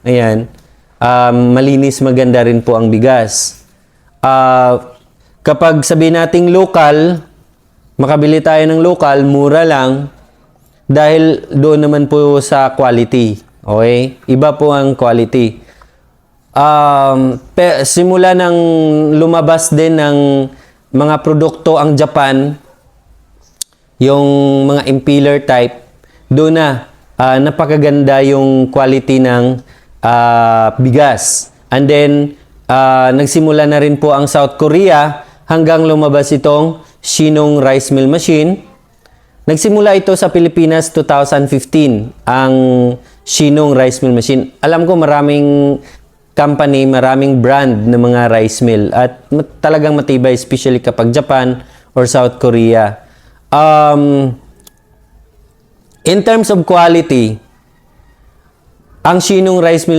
Ayan. Um, malinis, maganda rin po ang bigas. Ah, kapag sabihin nating local, makabili tayo ng local, mura lang, dahil doon naman po sa quality. Okay? Iba po ang quality. Um, pe, simula nang lumabas din ng mga produkto ang Japan, yung mga impeller type, doon na ah, napakaganda yung quality ng ah, bigas. And then, ah, nagsimula na rin po ang South Korea hanggang lumabas itong Shinong Rice Mill Machine. Nagsimula ito sa Pilipinas 2015, ang Shinong Rice Mill Machine. Alam ko maraming company, maraming brand ng mga rice mill at talagang matibay, especially kapag Japan or South Korea. Um, in terms of quality, ang Shinong Rice Mill